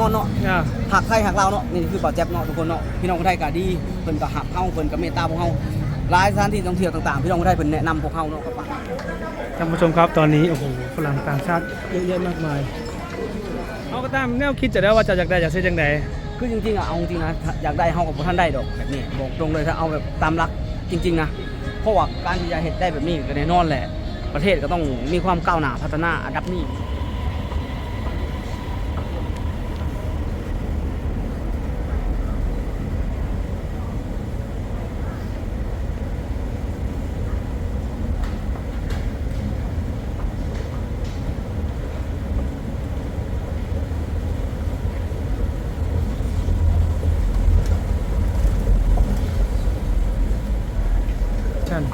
นอนเนาะอ่าหักไทยหักลาวเนาะนี่คือบ่าวแจ๊บเนาะทุกคนเนาะพี่น้องคนไทยก็ดีเพิ่นก็หักเฮาเพิ่นก็เมตตาพวกเฮาหลายสถานที่ท่องเที่ยวต่างๆพี่น้องคนไทยเพิ่นแนะนำพวกเฮาเนาะครับท่านผู้ชมครับตอนนี้โอ้โหฝรั่งต่างชาติเยอะแยะมากมายเอาก็ตามแนวคิดจะได้ว่าจะอยากได้อยากซื้อจังไดคือจริงๆอะเอาจริงๆนะถ้าอยากได้เฮากับบ่ทันได้ดอกแบบนี้บอกตรงเลยถ้าเอาแบบตามรักจริงๆนะเพราะว่าการที่จะเฮ็ดได้แบบนี้ก็แน่นอนแหละประเทศก็ต้องมีความก้าวหน้าพัฒนาอันดับนี้ ท่าน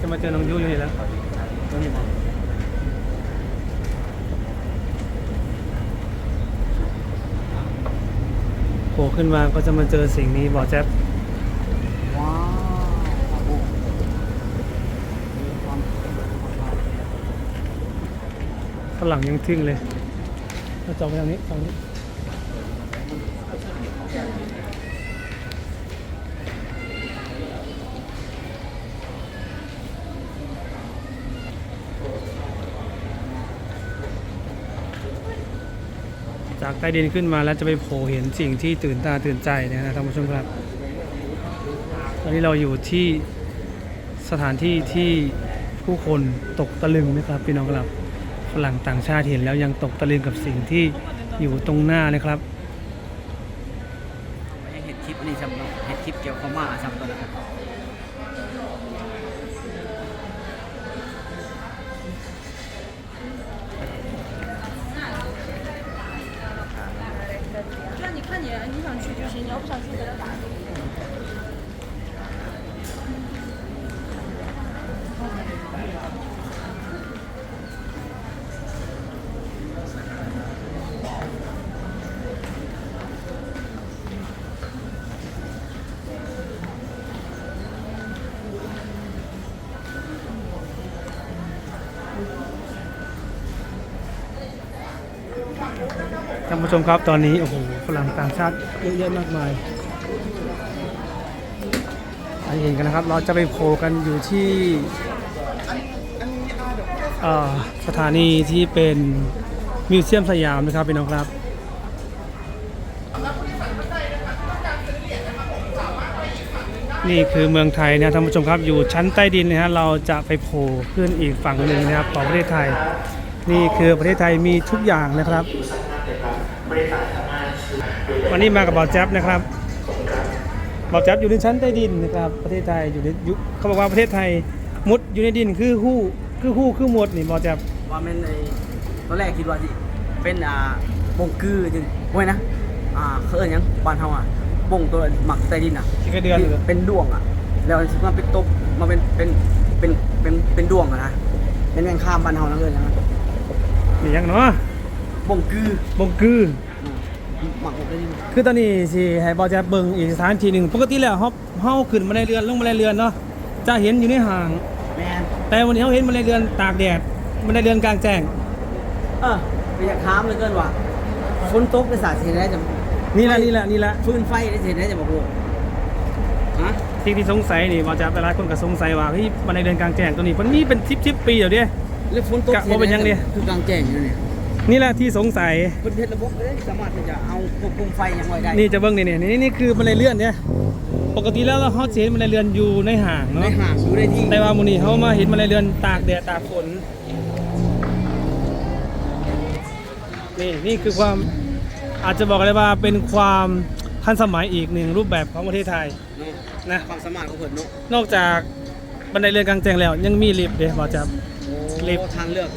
จะมาเจอน้องยูอยู่นี่แล้วโผล่ ขึ้นมาก็จะมาเจอสิ่งนี้บอแจ๊บว้าวฝรั่งยังทิ้งเลยมาจองไปทางนี้ทางนี้ จากใต้ดินขึ้นมาแล้วจะไปโผล่เห็นสิ่งที่ตื่นตาตื่นใจเนี่ยนะท่านผู้ชมครับ ตอนนี้เราอยู่ที่สถานที่ที่ผู้คนตกตะลึงนะครับพี่น้องครับฝรั่งต่างชาติเห็นแล้วยังตกตะลึงกับสิ่งที่อยู่ตรงหน้านะครับเห็ดคลิปอันนี้ซ้ำเนาะเห็ดคลิปเกี่ยวกับหมาซ้ำตัวนะครับ 你想去就行，你要不想去咱就打านผู้ชมครับตอนนี้โอ้โหฝรั่งต่างชาติเยอะแยะมากมายอันนี้เห็นกันนะครับ เราจะไปโผล่กันอยู่ที่สถานีที่เป็นมิวเซียมสยามนะครับพี่น้องครับนี่คือเมืองไทยนะท่านผู้ชมครับอยู่ชั้นใต้ดินนะฮะเราจะไปโผล่ขึ้นอีกฝั่งหนึ่งนะครับของประเทศไทย นี่คือประเทศไทยมีทุกอย่างนะครับ วันนี้มากับบ่าวแจ๊บนะครับบ่าวแจ๊บอยู่ในชั้นใต้ดินนะครับ ประเทศไทยอยู่ในยุคเขาบอกว่าประเทศไทยมุดอยู่ในดินคือหู้คือหู้คือหมดนี่บ่าวแจ๊บว่าแม่นในตอนแรกคิดว่าสิเป็นอ่าบงกือจริงโอ้ยนะอ่าเขาเอิ้นหยังบ้านเฮาอะบงตัวหมักใต้ดินอะที่กระเดือนที่เป็นดวงอะ แล้วมันเป็นตบมาเป็นเป็นเป็นเป็นเป็นดวงอะนะเป็นแมงข้ามบ้านเฮานะเอิ้นหยังนะนี่ยังเนาะ บงกือบงกืออืมหมักใต้ดินคือตอนนี้สิให้บ่าวแจ๊บเบิ่งอีกสถานที่หนึ่งปกติแล้วเฮาเฮาขึ้นมาในเรือนลงมาในเรือนเนาะจะเห็นอยู่ในห่าง แม่นแต่วันนี้เฮาเห็นมาในเรือนตากแดดมาในเรือนกลางแจ้งเออไปอยากถามเหลยเกินว่าฝนตกในสาเห็นได้จะนี่แหละนี่แหละนี่แหละฟืนไฟได้เห็นได้จะบอกลูกฮะสิ่งที่สงสัยนี่บ่าวแจ๊บหลายคนก็สงสัยว่าเฮ้ยมาในเรือนกลางแจ้งตัวนี้มันมีเป็น10ๆปีแล้วเด้แล้วฝนตกกะว่าเป็นยังเนี่ย คือกลางแจ้งอยู่เนี่ย นี่แหละที่สงสัยเพิ่นเฮ็ดระบบเลยสามารถที่จะเอาควบคุมไฟอย่างไรได้นี่จะเบิ้งนี่นี่นี่นี่คือบันไดเลื่อนเนี่ยปกติแล้วเราเขาจะเห็นบันไดเลื่อนอยู่ในห่างในเนาะห่างอยู่ได้ที่แต่ว่ามูนี่เขามาเห็นบันไดเลื่อนตากแดดตากฝนนี่นี่คือความอาจจะบอกเลยว่าเป็นความทันสมัยอีกหนึ่งรูปแบบของประเทศไทยเนาะนะ ความสามารถของเพิ่นเนาะนอกจากบันไดเลื่อนกลางแจ้งแล้วยังมีลิฟต์เด้บอกจะโอ้ลิฟต์ทางเลือก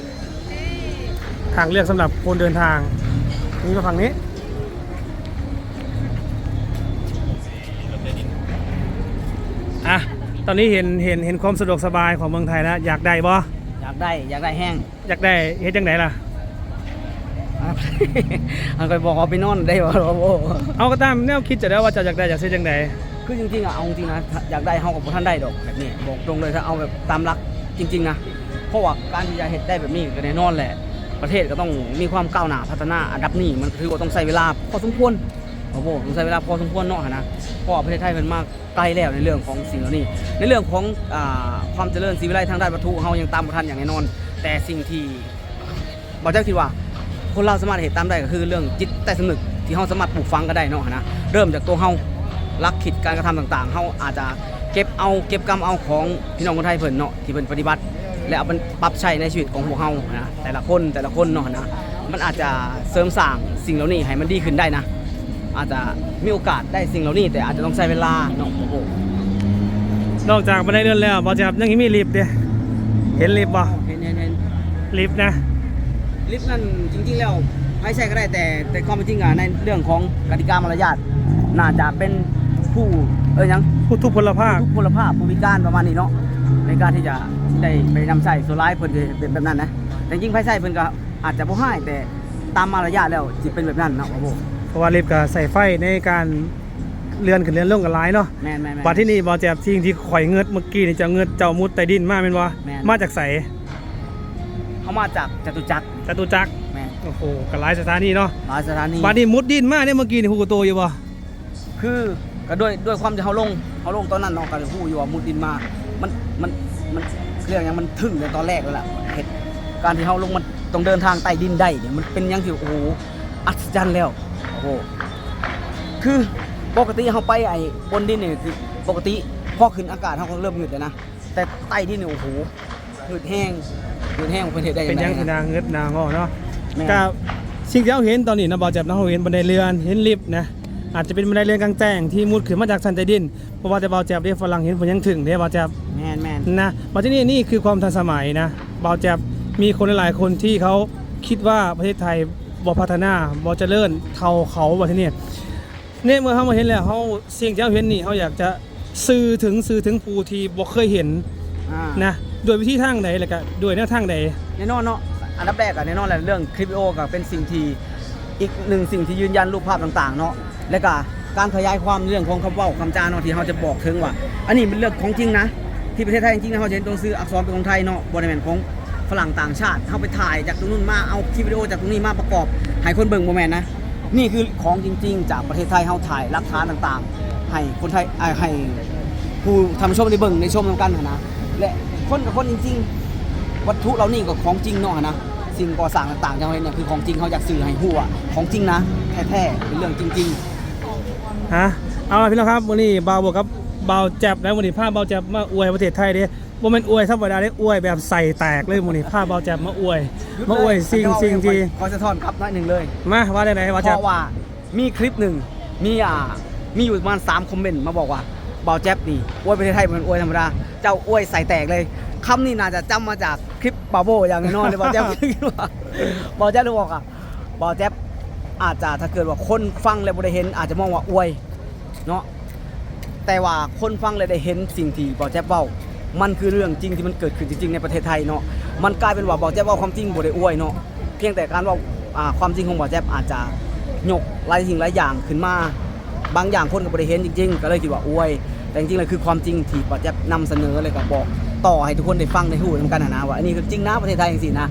ทางเลือกสำหรับคนเดินทาง นี่มาฝั่งนี้ อะ ตอนนี้เห็นเห็นเห็นความสะดวกสบายของเมืองไทยแล้วอยากได้บ่อยากได้อยากได้แห้งอยากได้เฮ็ดจังไดล่ะอะ อันก็บอกเอาไปนอนได้บ่ล่ะโอ้เอาก็ตามแนวคิดจะได้ว่าจะอยากได้อยากซื้อจังไดคือจริงๆอะเอาจริงนะถ้าอยากได้เฮากับบ่ทันได้ดอกแบบนี้บอกตรงเลยถ้าเอาแบบตามรักจริง ๆ นะเพเพราะว่าการที่จะเห็ดได้แบบนี้ก็แน่นอนแหละ ประเทศก็ต้องมีความก้าวหน้าพัฒนาอันดับนี้มันถือว่าต้องใช้เวลาพอสมควรโอ้โหต้องใช้เวลาพอสมควรเนาะนะเพราะประเทศไทยมันมากไกลแล้วในเรื่องของสิ่งเหล่านี้ ในเรื่องของอความเจริญสีวิไลทางด้านวัตถุเฮายังตามบ่ทันอย่างแน่นอน แต่สิ่งที่บอกเจ้าคิดว่า คนเราสามารถเห็นตามได้ก็คือเรื่องจิตใต้สำนึกที่เฮาสามารถปลูกฝังก็ได้เนาะนะเริ่มจากตัวเฮาลักคิดการกระทำต่างๆเฮาอาจจะเก็บเอาเก็บกรรมเอาของพี่น้องคนไทยเพิ่นเนาะที่เพิ่นปฏิบัติ และเอามันปรับใช้ในชีวิตของพวกเฮานะแต่ละคนแต่ละคนเนาะนะมันอาจจะเสริมสร้างสิ่งเหล่านี้ให้มันดีขึ้นได้นะ อาจจะมีโอกาสได้สิ่งเหล่านี้ แต่อาจจะต้องใช้เวลาเนาะโอ้โหนอกจากบันไดเลื่อนแล้วบอจับยังมีลิฟต์เด้เห็นลิฟต์บ่เห็นเห็นเห็นลิฟต์นะลิฟต์นั่นจริงๆแล้วไม่ใช่ก็ได้แต่แต่ความเป็นจริงอะในเรื่องของกติกามารยาทน่าจะเป็นผู้เอ้ยยังผู้ทุพพลภาพทุกพลภาพผู้พิการประมาณนี้เนาะ ในการที่จะได้ไปนำใช้ส่วนร้ายเพิ่นก็เป็นแบบนั้นนะแต่จริงๆไพ่ใช้เพิ่นก็อาจจะบ่ให้แต่ตามมารยาทแล้วสิเป็นแบบนั้นเนาะโอ้โหเพราะว่าลิฟต์ก็ใส่ไฟในการเลื่อนขึ้นเลื่อนลงกันหลายเนาะแม่นแม่นแม่นบัดที่นี่บอจับสิ่งที่ข่อยเงิดเมื่อกี้นี่จะเงิดเจ้ามุดใต้ดินมาแม่นบ่แม่น มาจากไสเขามาจากจตุจักรจตุจักรแม่นโอ้โหกันหลายสถานีเนาะหลายสถานี บัดนี้มุดดินมาเนี่ยเมื่อกี้นี่ฮู้กโตอยู่บ่คือ ก็ด้วยด้วยความที่เขาลงเขาลงตอนนั้นเนาะก็เลยพูดอยู่ว่ามุดดินมา มันมันมันเรื่องอย่างมันถึงในตอนแรกแล้วล่ะเหตุการที่เขาลงมันต้องเดินทางใต้ดินได้เนี่ยมันเป็นอยังที่โอ้โหอัศจรรย์แล้วโอ้โหคือปกติเขาไปไอ้บนดินเนี่ยคือปกติพอขึ้นอากาศเขาก็เริ่มหยุดแล้วนะแต่ใต้ดินเนี่ยโอ้โหหยุดแห้งหยุดแห้งเป็นเหตุได้เป็นยังไงคือนางเงิดนางอ้อเนาะแม่ก็สิ่งที่เราเห็นตอนนี้นะบอจับนะเราเห็นบันไดเรือนเห็นลิฟต์นะ อาจจะเป็นบันไดเรือนกลางแจ้งที่มุดขึ้นมาจากชั้นใต้ดินเพราะว่าแต่บอจับเรียฝรั่งเห็นผลยังถึงเด้บอจับแมนแมนนะมาที่นี่นี่คือความทันสมัยนะบอจับมีคนหลายๆคนที่เขาคิดว่าประเทศไทยบอพัฒนาบอเจริญเท่าเขาบอที่นี่เนี่ยเมื่อเขามาเห็นแล้วเขาสิ่งที่เขาเห็นนี่เขาอยากจะสื่อถึงสื่อถึงผู้ที่บ่เคยเห็นอ่านะโดยวิธีทางใดแล้วก็ด้วยแนวทางใดแน่นอนเนาะอันดับแรกอะแน่นอนแหละเรื่องคลิปวิดีโอก็เป็นสิ่งที่อีกหนึ่งสิ่งที่ยืนยันรูปภาพต่างๆเนาะ และก็การขยายความเรื่องของคำเว่าคำจาเนาะที่เขาจะบอกถึงว่า อันนี้เป็นเรื่องของจริงนะ ที่ประเทศไทยจริงๆนะเขาจะเห็นตัวซื้ออักษรเป็นของไทยเนาะบริเวณของฝรั่งต่างชาติเขาไปถ่ายจากตรงนู้นมาเอาคลิปวิดีโอจากตรงนี้มาประกอบให้คนเบิ่งโมแมนนะนี่คือของจริง ๆ จากประเทศไทยเขาถ่ายหลักฐานต่างๆ ให้คนไทยให้ผู้ทำชมในเบิ่งในชมกันนะและคนกับคนจริง ๆ วัตถุเรานี่ก็ของจริงเนาะนะสิ่งก่อสร้างต่างๆจังเลยเนี่ยคือของจริงเขาอยากสื่อให้หัวของจริงนะแท้ๆเป็นเรื่องจริง ๆ ฮะเอาล่ะพี่น้องครับวันนี้บ่าวบวกกับบ่าวแจ็บนะวันนี้พาบ่าวแจ็บมาอวยประเทศไทยเด้บ่แม่นอวยธรรมดาเด้อวยแบบใส่แตกเลยวันนี้พาบ่าวแจ็บมาอวยๆมาอวยสิ่งสิ่งที่ขอสะท้อนครับน้อยหนึ่งเลยมาว่าได้ไหนบ่าวเพแจ็บราะว่ามีคลิปหนึ่งมีอ่ามีอยู่ประมาณ3คอมเมนต์มาบอกว่าเบาแจ๊บนี่อวยประเทศไทยเหมือนอวยธรรมดาเจ้าอวยใส่แตกเลยคำนี้น่าจะจำมาจากคลิปบาโบอย่างแน่นอนเลยเบาแจ๊บคิดว่าเบาแจ๊บเลยบอกอะเบาแจ๊บ อาจจะถ้าเกิดว่าคนฟังแล้วบ่ได้เห็น อาจจะมองว่าอวยเนาะแต่ว่าคนฟังเลยได้เห็นสิ่งที่บอแจ๊บเว้า มันคือเรื่องจริงที่มันเกิดขึ้นจริงๆในประเทศไทยเนาะ มันกลายเป็นว่าบอแจ๊บเว้าความจริงบ่ได้อวยเนาะ เพียงแต่การว่าความจริงของบอแจ๊บอาจจะยกหลายสิ่งหลายอย่างขึ้นมา บางอย่างคนก็บ่ได้เห็นจริง ๆ ก็เลยคิดว่าอวย แต่จริงๆแล้วคือความจริงที่บอแจ๊บนำเสนอเลยก็บอกต่อให้ทุกคนได้ฟังได้รู้นำกันนะว่าอันนี้คือจริงนะประเทศไทยจริงๆนะ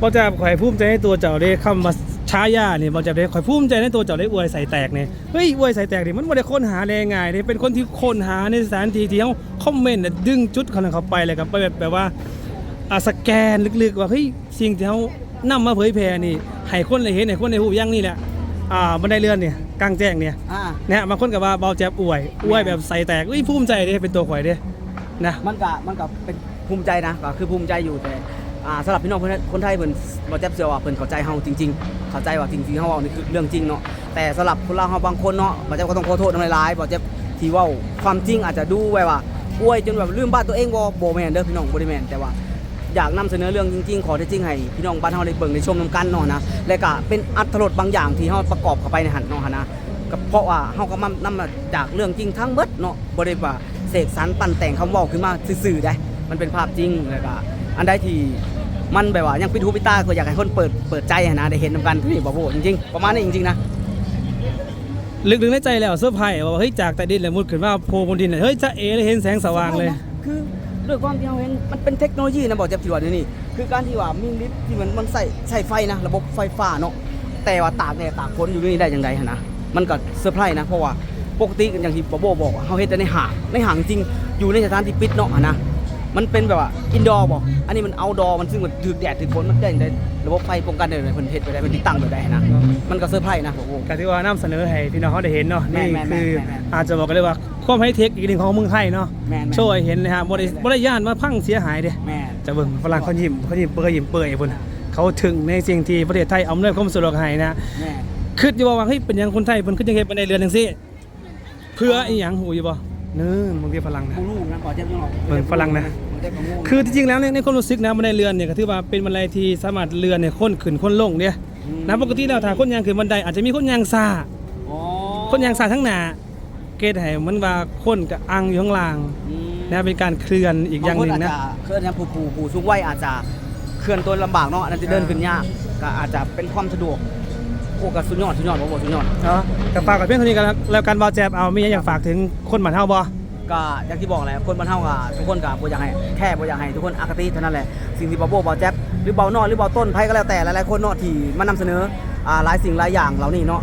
บ่าวแจ็บข่อยภูมิใจในตัวเจ้าเด้คำว่า ช้ายานี่บ่าวแจ็บเด้ข่อยภูมิใจในตัวเจ้าได้อวยใส่แตกนี่เฮ้ยอวยใส่แตกนี่มันบ่ได้ค้นหาได้ง่ายเด้เป็นคนที่ค้นหาในสถานที่ที่เฮาคอมเมนต์น่ะดึงจุดของเขาไปเลยครับไปแบบแบบว่าอ่าสแกนลึกๆว่าเฮ้ยสิ่งที่เขานำมาเผยแพร่นี่ให้คนได้เห็นให้คนได้รู้อย่างนี้แหละอ่าบันไดเลื่อนเนี่ยกลางแจ้งเนี่ยอ่านะบางคนก็ว่าเบาแจ๊บอวยอวยแบบใส่แตกอุ้ยภูมิใจเด้เป็นตัวข่อยเด้นะมันก็มันก็เป็นภูมิใจนะก็คือภูมิใจอยู่แต่ อ่าสำหรับพี่น้องคนไทยคนไทยเพิ่นบ่แจ๊บเชื่อว่าเพิ่นเข้าใจเฮาจริง ๆ เข้าใจว่าจริงๆเฮาเว้านี่คือเรื่องจริงเนาะแต่สำหรับคนลาวเฮาบางคนเนาะบ่แจ๊บก็ต้องขอโทษนำหลายๆบ่แจ๊บที่เว้าความจริงอาจจะดูไว้ว่าอวยจนแบบลืมบ้านตัวเองบ่บ่แม่นเด้อพี่น้องบ่ได้แม่นแต่ว่าอยากนำเสนอเรื่องจริงๆ ขอที่จริงให้พี่น้องบ้านเฮาได้เบิ่งได้ชมนํกันเนาะนะ และก็เป็นอัตรสบางอย่างที่เฮาประกอบเข้าไปในหันเนาะนะก็เพราะว่าเฮาก็มานำมาจากเรื่องจริงทั้งเบิดเนาะบ่ได้ว่าเสกสรรปั้นแต่งคำเว้าขึ้นมาซื่อๆได้ มันเป็นภาพจริงแล้วก็อันใดที่ มันแบบว่ายังปิดหูปิดตาก็อยากให้คนเปิดเปิดใจอะนะได้เห็นนํกันนี่บ่โบจริงๆประมาณนี้จริงๆนะลึกๆในใจแล้วเสื้อร์ไผ่ว่าเฮ้ยจากใต้ดินแล้วมุดขึ้นมาโผล่บนดินเลยเฮ้ยจะเอเลยเห็นแสงสว่างเลย คือด้วยความที่เราเห็นมันเป็นเทคโนโลยีนะบอกแจ๊บที่ว่าเดี๋ยวนี้คือการที่ว่ามีลิฟต์ที่มันมันใส่ใช้ไฟนะระบบไฟฟ้าเนาะแต่ว่าตากแดดตากฝนอยู่นี่ได้อย่างไรฮะนะมันก็เซอร์ไพรส์นะเพราะว่าปกติอย่างที่บอโบบอกว่าเขาเห็นแต่ในหางในหางจริงอยู่ในสถานที่ปิดเนาะอะนะ มันเป็นแบบว่าอินดอร์บอกอันนี้มันเอาดอมันซึ่งมันถือแดดถือฝนมันได้อย่างไรระบบไฟป้องกันได้เลยเพิ่นเฮ็ดไปได้เพิ่นติดตั้งไปได้นะมันก็เซอร์ไพรส์นะบอโบก็ถือว่านำเสนอให้พี่น้องเขาได้เห็นเนาะแม่นี่นแม่นคือแม่นแม่นอาจจะบอกกันเลยว่าความไฮเทคอีกหนึ่งของเมืองไทยเนาะแม่นๆ โชว์ให้เห็นนะฮะบ่ได้บ่ได้ย่านว่าพังเสียหายเด้ แม่จะเบิ่งฝรั่งเขายิ้มเขายิ้มเปื่อยยิ้มเปื่อยพุ่นเขาถึงในสิ่งที่ประเทศไทยอำนวยความสะดวกให้นะแม่คิดอยู่ว่าว่าเฮ้ยเป็นหยังคนไทยเพิ่นคือจังเฮ็ดบันไดเรือนจังซี่ เพื่ออีหยังหูอยู่บ่เนิ่นบางทีฝรั่งนะกูรู้นะก่อนแจ๊บยังออกเบิ่งฝรั่งนะแจ๊บก็งงคือที่จริงแล้วเนี่ยในความรู้สึกนะบันไดเรือนเนี่ยก็ถือว่าเป็นบันไดที่สามารถเรือนเนี่ยค้นขึ้นค้นลงเนี่ยนะปกติแล้วถ้าคนยางขึ้นบันไดอาจจะมีคนยางซาอ๋อคนยางซาทั้งหน้าเกตให้มันว่าคนกับอังอยู่ข้างล่างอืมนะเป็นการเคลื่อนอีกอย่างหนึ่งนะบคอาจจะเคลื่อนนะผู้ผู้ผู้สูงวัยอาจจะเคลื่อนตัวลำบากเนาะอันนั้นจะเดินขึ้นยากก็อาจจะเป็นความสะดวก โอ้ก็สุดยอดสุดยอดบ่บ่สุดยอดเนาะแต่ฝากกับเพื่อนคนนี้กันแล้วแล้วการบอลแจบเอามีอะไรอยากฝากถึงคนบ้านเฮาบ่ก็อย่างที่บอกแหละคนบ้านเฮาก็ทุกคนก็บ่อยากให้แค่บ่อยากให้ทุกคนอคติเท่านั้นแหละสิ่งที่บ่โบบ่แจ๊บหรือเบานอหรือเบาต้นไผก็แล้วแต่หลายๆคนเนาะที่มานำเสนออ่าหลายสิ่งหลายอย่างเหล่านี้เนาะ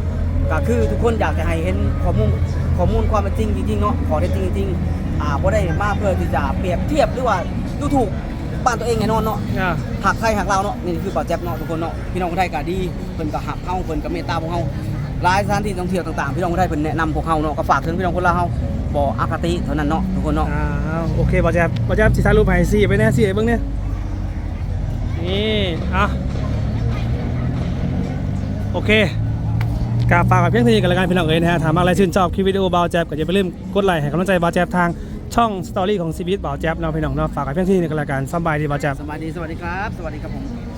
ก็คือทุกคนอยากจะให้เห็นข้อมูลข้อมูลความเป็นจริงจริงๆเนาะขอเท็จจริงจริงๆอ่าบ่ได้มาเพื่อที่จะเปรียบเทียบหรือว่าดูถูก บ้านตัวเองแน่นอนเนาะอ่าหักไทยหักเราวเนาะนี่คือป่าแจ๊บเนาะทุกคนเนาะพี่น้องคนไทยก็ดีเพิ่นก็หักเฮาเพิ่นก็เมตตาพวกเฮาหลายสถานที่ท่องเที่ยวต่างๆพี่น้องคนไทยเพิ่นแนะนำพวกเฮาเนาะก็ฝากถึงพี่น้องคนลาวเฮาบ่อคติเท่านั้นเนาะทุกคนเนาะอ่าโอเคบอลแจบบอลแจบสิถ่ายรูปให้สิไปแน่สิเบิ่งเนี่ยนี่อะโอเคกาฝากกับเพียงเท่านี้กันแล้วกันพี่น้องเอ๋ยนะฮะถามอะไรชื่นชอบคลิปวิดีโอบอลแจบก็อย่าไปลืมกดไลค์ให้กำลังใจบอลแจบทาง ช่องสตอรี่ของซีบีบอลแจ๊บเนาะพี่น้องเนาะฝากกับเพียงเท่านี้กันแล้วกันสำบายดีบอลแจ๊บสวัสดีสวัสดีครับ สวัสดีครับผม